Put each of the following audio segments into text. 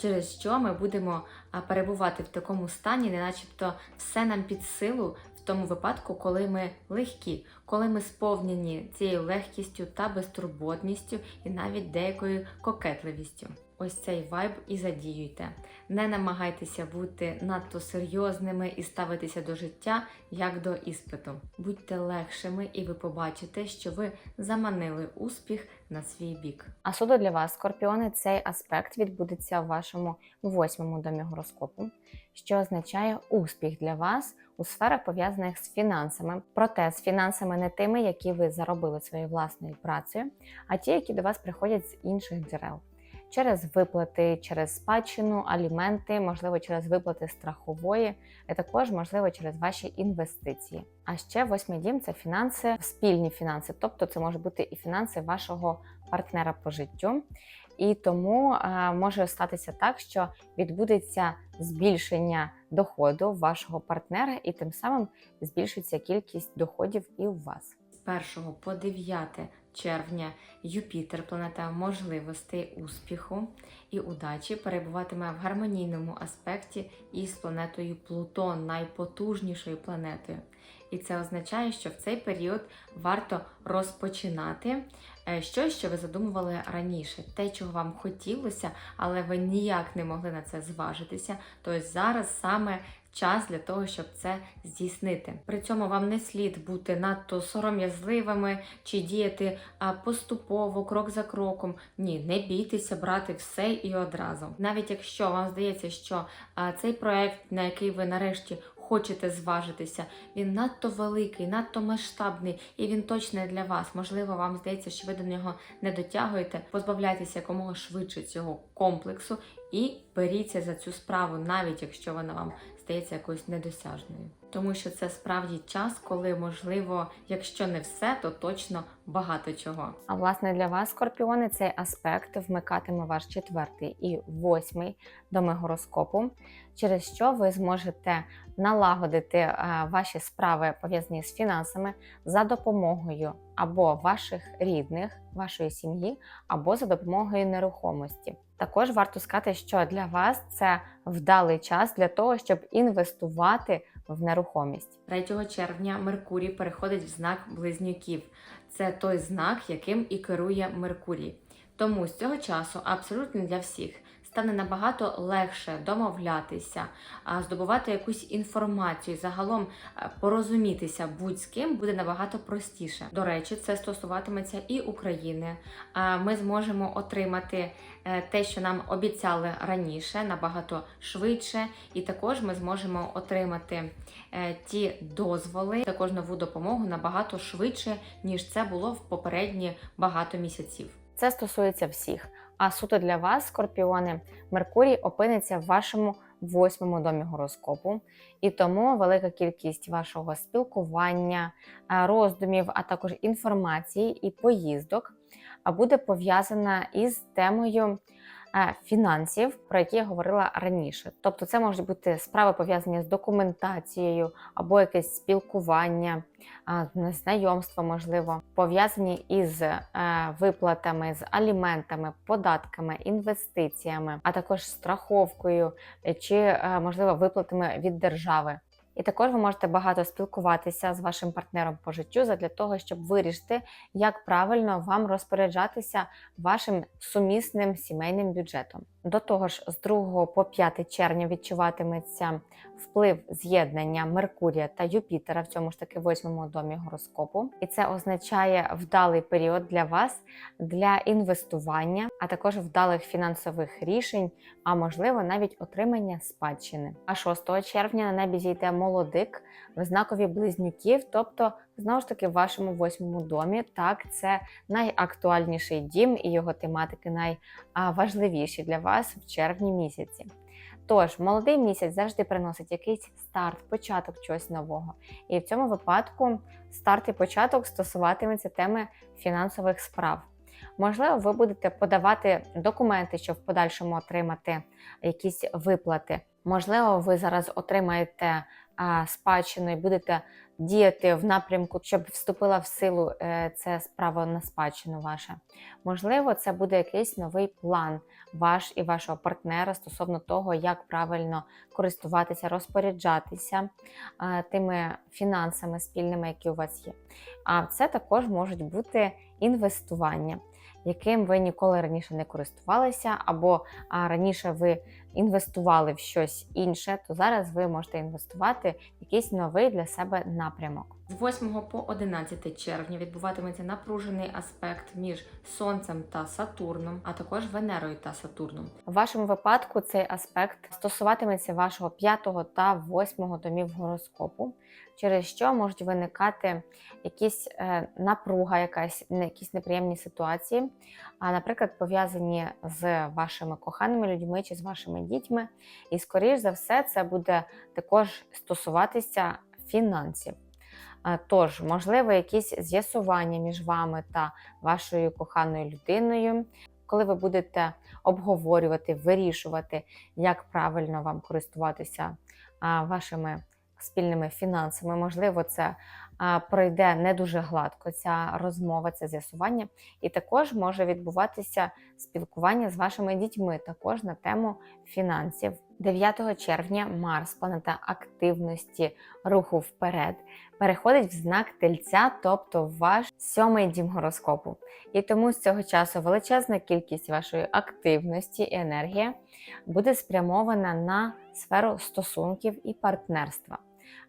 через що ми будемо перебувати в такому стані, не начебто все нам під силу в тому випадку, коли ми легкі, коли ми сповнені цією легкістю та безтурботністю і навіть деякою кокетливістю. Ось цей вайб і задіюйте. Не намагайтеся бути надто серйозними і ставитися до життя як до іспиту. Будьте легшими, і ви побачите, що ви заманили успіх на свій бік. А суду для вас, скорпіони, цей аспект відбудеться в вашому восьмому домі гороскопу, що означає успіх для вас у сферах пов'язаних з фінансами. Проте з фінансами не тими, які ви заробили своєю власною працею, а ті, які до вас приходять з інших джерел. Через виплати, через спадщину, аліменти, можливо, через виплати страхової, а також можливо через ваші інвестиції. А ще восьмий дім це фінанси, спільні фінанси, тобто це може бути і фінанси вашого партнера по життю. І тому е, може статися так, що відбудеться збільшення доходу вашого партнера, і тим самим збільшиться кількість доходів і у вас. З 1 по 9 червня Юпітер, планета можливостей, успіху і удачі, перебуватиме в гармонійному аспекті із планетою Плутон, найпотужнішою планетою. І це означає, що в цей період варто розпочинати е, щось, що ви задумували раніше, те, чого вам хотілося, але ви ніяк не могли на це зважитися. Тобто зараз саме час для того, щоб це здійснити. При цьому вам не слід бути надто сором'язливими чи діяти поступово, крок за кроком. Ні, не бійтеся брати все і одразу. Навіть якщо вам здається, що цей проект, на який ви нарешті хочете зважитися, він надто великий, надто масштабний, і він точно для вас. Можливо, вам здається, що ви до нього не дотягуєте. Позбавляйтеся якомога швидше цього комплексу і беріться за цю справу, навіть якщо вона вам здається якоюсь недосяжною. Тому що це справді час, коли можливо, якщо не все, то точно багато чого. А власне для вас, скорпіони, цей аспект вмикатиме ваш четвертий і восьмий доми гороскопу, через що ви зможете налагодити е, ваші справи пов'язані з фінансами за допомогою або ваших рідних, вашої сім'ї, або за допомогою нерухомості. Також варто сказати, що для вас це вдалий час для того, щоб інвестувати в нерухомість. 3 червня Меркурій переходить в знак близнюків. Це той знак, яким і керує Меркурій. Тому з цього часу абсолютно для всіх стане набагато легше домовлятися, здобувати якусь інформацію, загалом е, порозумітися будь з ким буде набагато простіше. До речі, це стосуватиметься і України. Ми зможемо отримати те, що нам обіцяли раніше, набагато швидше, і також ми зможемо отримати е, ті дозволи, також нову допомогу набагато швидше, ніж це було в попередні багато місяців. Це стосується всіх. А суто для вас, скорпіони, Меркурій опиниться в вашому восьмому домі гороскопу, і тому велика кількість вашого спілкування, е, роздумів, а також інформації і поїздок а буде пов'язана із темою е, фінансів, про які я говорила раніше. Тобто, це можуть бути справи пов'язані з документацією або якесь спілкування, е, знайомство, можливо, пов'язані із е, виплатами, з аліментами, податками, інвестиціями, а також страховкою чи, можливо, виплатами від держави. І також ви можете багато спілкуватися з вашим партнером по життю для того, щоб вирішити, як правильно вам розпоряджатися вашим сумісним сімейним бюджетом. До того ж, з 2 по 5 червня відчуватиметься вплив з'єднання Меркурія та Юпітера в цьому ж таки восьмому домі гороскопу, і це означає вдалий період для вас для інвестування, а також вдалих фінансових рішень, а можливо навіть отримання спадщини. А 6 червня на небі зійде молодик в знакові близнюків, тобто знову ж таки в вашому восьмому домі. Так, це найактуальніший дім і його тематики найважливіші для вас в червні місяці. Тож, молодий місяць завжди приносить якийсь старт, початок чогось нового. І в цьому випадку старт і початок стосуватиметься теми фінансових справ. Можливо, ви будете подавати документи, щоб в подальшому отримати якісь виплати. Можливо, ви зараз отримаєте і будете діяти в напрямку, щоб вступила в силу е, це право на спадщину ваше. Можливо, це буде якийсь новий план ваш і вашого партнера стосовно того, як правильно користуватися, розпоряджатися тими фінансами спільними, які у вас є. А це також можуть бути інвестування, яким ви ніколи раніше не користувалися, або раніше ви інвестували в щось інше, то зараз ви можете інвестувати в якийсь новий для себе напрямок. З 8 по 11 червня відбуватиметься напружений аспект між Сонцем та Сатурном, а також Венерою та Сатурном. В вашому випадку цей аспект стосуватиметься вашого п'ятого та восьмого домів гороскопу, через що можуть виникати якісь е, напруга, якась якісь неприємні ситуації, а, наприклад, пов'язані з вашими коханими людьми чи з вашими дітьми. І, скоріш за все, це буде також стосуватися фінансів. Тож, можливо, якісь з'ясування між вами та вашою коханою людиною, коли ви будете обговорювати, вирішувати, як правильно вам користуватися вашими спільними фінансами. Можливо, це пройде не дуже гладко, ця розмова, це з'ясування. І також може відбуватися спілкування з вашими дітьми, також на тему фінансів. 9 червня Марс, планета активності, руху вперед, переходить в знак тельця, тобто ваш сьомий дім гороскопу. І тому з цього часу величезна кількість вашої активності і енергії буде спрямована на сферу стосунків і партнерства.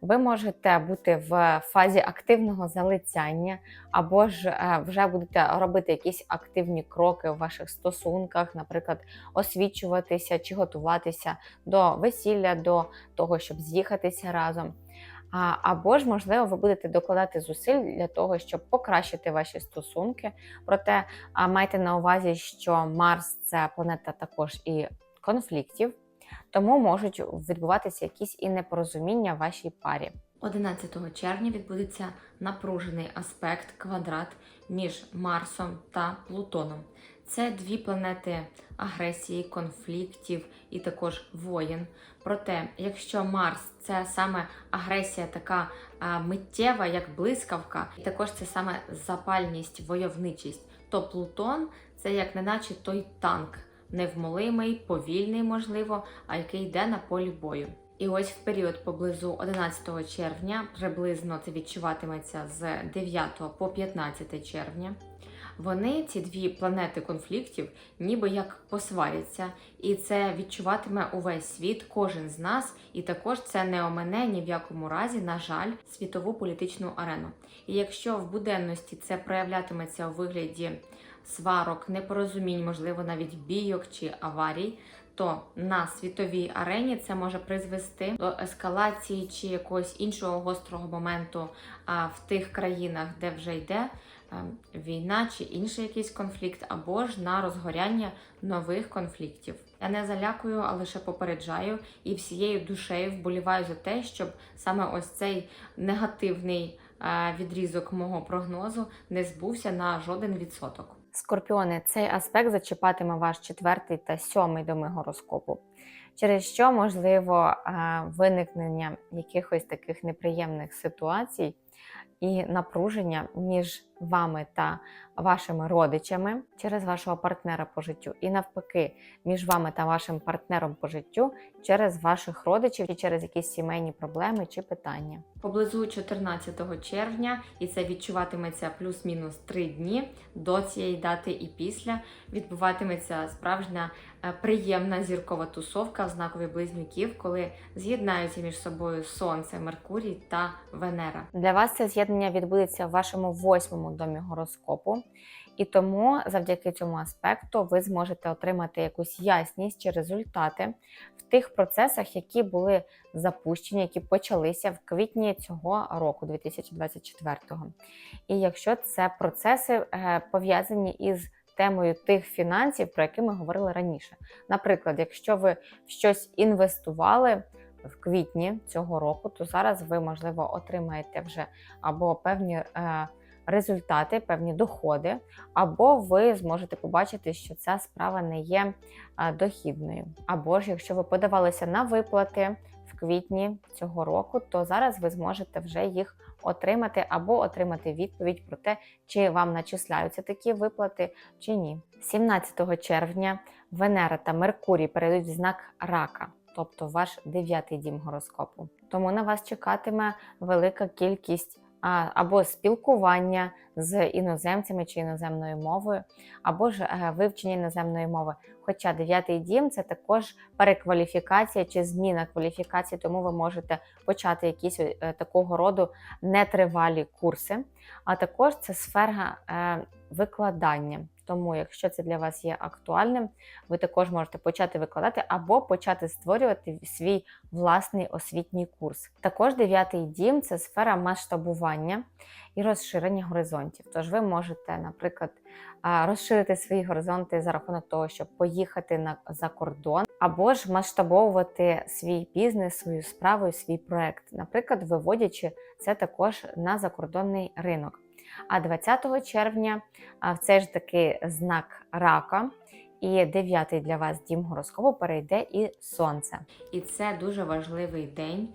Ви можете бути в фазі активного залицяння, або ж е, вже будете робити якісь активні кроки в ваших стосунках, наприклад, освічуватися чи готуватися до весілля, до того, щоб з'їхатися разом. Або ж, можливо, ви будете докладати зусиль для того, щоб покращити ваші стосунки. Проте майте на увазі, що Марс це планета також і конфліктів, тому можуть відбуватися якісь і непорозуміння в вашій парі. 11 червня відбудеться напружений аспект квадрат між Марсом та Плутоном. Це дві планети агресії, конфліктів і також воєн. Проте, якщо Марс це саме агресія така а, миттєва, як блискавка, і також це саме запальність, войовничість, то Плутон це як неначе той танк, невмолимий, повільний, можливо, а який йде на полі бою. І ось в період поблизу 11 червня, приблизно це відчуватиметься з 9 по 15 червня. Вони, ці дві планети конфліктів, ніби як посваряться, і це відчуватиме увесь світ, кожен з нас, і також це не омине ні в якому разі, на жаль, світову політичну арену. І якщо в буденності це проявлятиметься у вигляді сварок, непорозумінь, можливо, навіть бійок чи аварій, то на світовій арені це може призвести до ескалації чи якогось іншого гострого моменту в тих країнах, де вже йде війна чи інший якийсь конфлікт, або ж на розгоряння нових конфліктів. Я не залякую, а лише попереджаю і всією душею вболіваю за те, щоб саме ось цей негативний відрізок мого прогнозу не збувся на жоден відсоток. Скорпіони, цей аспект зачіпатиме ваш четвертий та сьомий доми гороскопу, через що можливо е, виникнення якихось таких неприємних ситуацій і напруження між вами та вашими родичами через вашого партнера по життю, і навпаки, між вами та вашим партнером по життю через ваших родичів і через якісь сімейні проблеми чи питання. Поблизу 14 червня, і це відчуватиметься плюс-мінус 3 дні до цієї дати і після відбуватиметься справжня е, приємна зіркова тусовка в знакові близнюків, коли з'єднаються між собою Сонце, Меркурій та Венера. Для вас це з'єднання відбудеться в вашому восьмому домі гороскопу, і тому завдяки цьому аспекту ви зможете отримати якусь ясність чи результати в тих процесах, які були запущені, які почалися в квітні цього року, 2024-го. І якщо це процеси е, пов'язані із темою тих фінансів, про які ми говорили раніше. Наприклад, якщо ви в щось інвестували в квітні цього року, то зараз ви, можливо, отримаєте вже або певні е, результати, певні доходи, або ви зможете побачити, що ця справа не є е, дохідною. Або ж якщо ви подавалися на виплати в квітні цього року, то зараз ви зможете вже їх отримати або отримати відповідь про те, чи вам начисляються такі виплати чи ні. 17 червня Венера та Меркурій перейдуть в знак рака, тобто ваш дев'ятий дім гороскопу. Тому на вас чекатиме велика кількість або спілкування з іноземцями чи іноземною мовою, або ж е, вивчення іноземної мови. Хоча дев'ятий дім це також перекваліфікація чи зміна кваліфікації, тому ви можете почати якісь е, такого роду нетривалі курси. А також це сфера е, викладання. Тому, якщо це для вас є актуальним, ви також можете почати викладати або почати створювати свій власний освітній курс. Також дев'ятий дім це сфера масштабування і розширення горизонтів. Тож ви можете, наприклад, розширити свої горизонти за рахунок того, щоб поїхати на за кордон, або ж масштабовувати свій бізнес, свою справу, свій проект, наприклад, виводячи це також на закордонний ринок. А 20 червня все ж таки знак рака. І дев'ятий для вас дім гороскопу перейде і сонце. І це дуже важливий день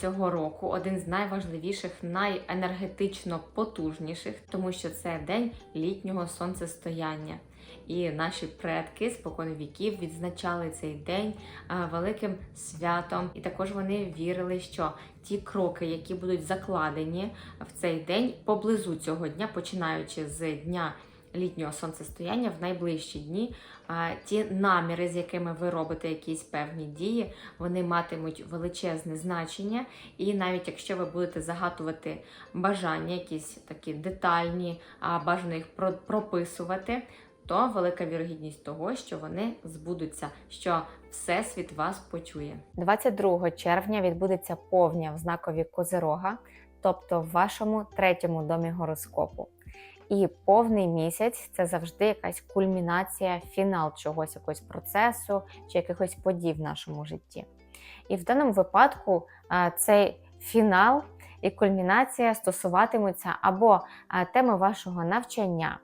цього року, один з найважливіших, найенергетично потужніших, тому що це день літнього сонцестояння. І наші предки спокон віків відзначали цей день великим святом, і також вони вірили, що ті кроки, які будуть закладені в цей день поблизу цього дня, починаючи з дня літнього сонцестояння в найближчі дні, ті наміри, з якими ви робите якісь певні дії, вони матимуть величезне значення. І навіть якщо ви будете загадувати бажання, якісь такі детальні, бажано їх прописувати, то велика вірогідність того, що вони збудуться, що Всесвіт вас почує. 22 червня відбудеться повня в знакові Козирога, тобто в вашому третьому домі гороскопу. І повний місяць це завжди якась кульмінація, фінал чогось, якогось процесу чи якихось подій в нашому житті. І в даному випадку цей фінал і кульмінація стосуватимуться або теми вашого навчання.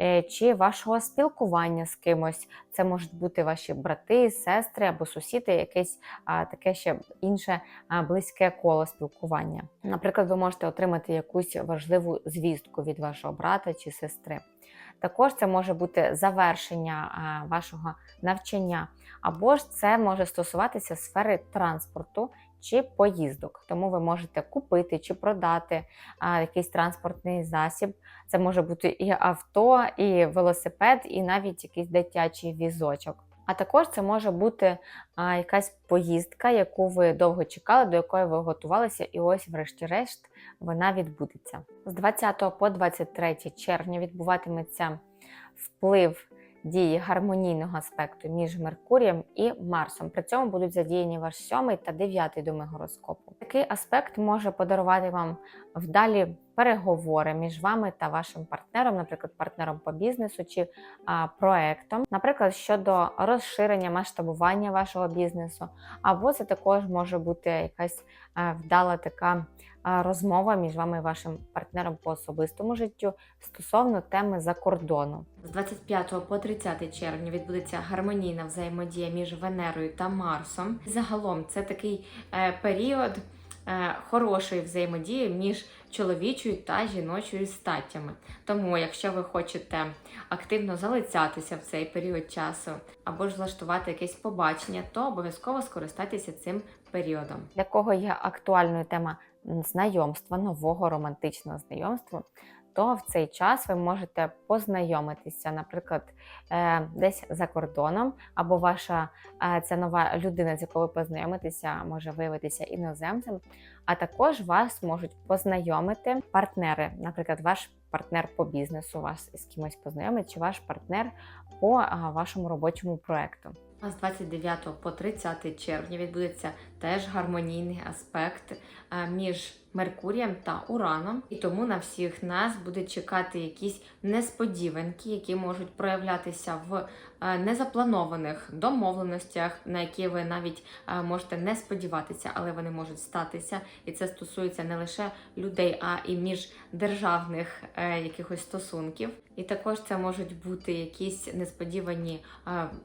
Е, Чи вашого спілкування з кимось, це можуть бути ваші брати, сестри або сусіди, якесь таке ще інше близьке коло спілкування. Наприклад, ви можете отримати якусь важливу звістку від вашого брата чи сестри. Також це може бути завершення вашого навчання, або ж це може стосуватися сфери транспорту чи поїздок. Тому ви можете купити чи продати а, якийсь транспортний засіб. Це може бути і авто, і велосипед, і навіть якийсь дитячий візочок. А також це може бути а, якась поїздка, яку ви довго чекали, до якої ви готувалися, і ось, врешті-решт, вона відбудеться. З 20 по 23 червня відбуватиметься вплив дії гармонійного аспекту між Меркурієм і Марсом. При цьому будуть задіяні ваш сьомий та дев'ятий доми гороскопу. Такий аспект може подарувати вам вдалі переговори між вами та вашим партнером, наприклад, партнером по бізнесу чи а, проектом, наприклад, щодо розширення масштабування вашого бізнесу, або це також може бути якась а, вдала така а, розмова між вами і вашим партнером по особистому життю стосовно теми за кордону. З 25 по 30 червня відбудеться гармонійна взаємодія між Венерою та Марсом. Загалом це такий е, період е, хорошої взаємодії між чоловічою та жіночою статтями. Тому, якщо ви хочете активно залицятися в цей період часу або ж влаштувати якесь побачення, то обов'язково скористайтеся цим періодом. для кого є актуальною тема знайомства, нового романтичного знайомства, то в цей час ви можете познайомитися, наприклад, е, десь за кордоном, або ваша е, ця нова людина, з якою ви познайомитеся, може виявитися іноземцем. А також вас можуть познайомити партнери, наприклад, ваш партнер по бізнесу, вас з кимось познайомить, чи ваш партнер по вашому робочому проекту. З 29 по 30 червня відбудеться теж гармонійний аспект е, між Меркурієм та Ураном, і тому на всіх нас буде чекати якісь несподіванки, які можуть проявлятися в е, незапланованих домовленостях, на які ви навіть е, можете не сподіватися, але вони можуть статися. І це стосується не лише людей, а і міждержавних якихось стосунків. І також це можуть бути якісь несподівані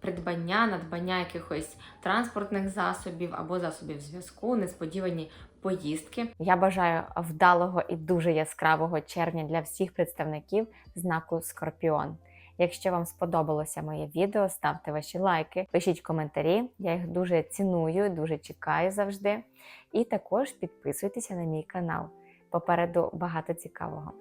придбання, надбання якихось транспортних засобів або засобів зв'язку, несподівані поїздки. Я бажаю вдалого і дуже яскравого червня для всіх представників знаку Скорпіон. Якщо вам сподобалося моє відео, ставте ваші лайки, пишіть коментарі. Я їх дуже ціную, дуже чекаю завжди. І також підписуйтеся на мій канал. Попереду багато цікавого.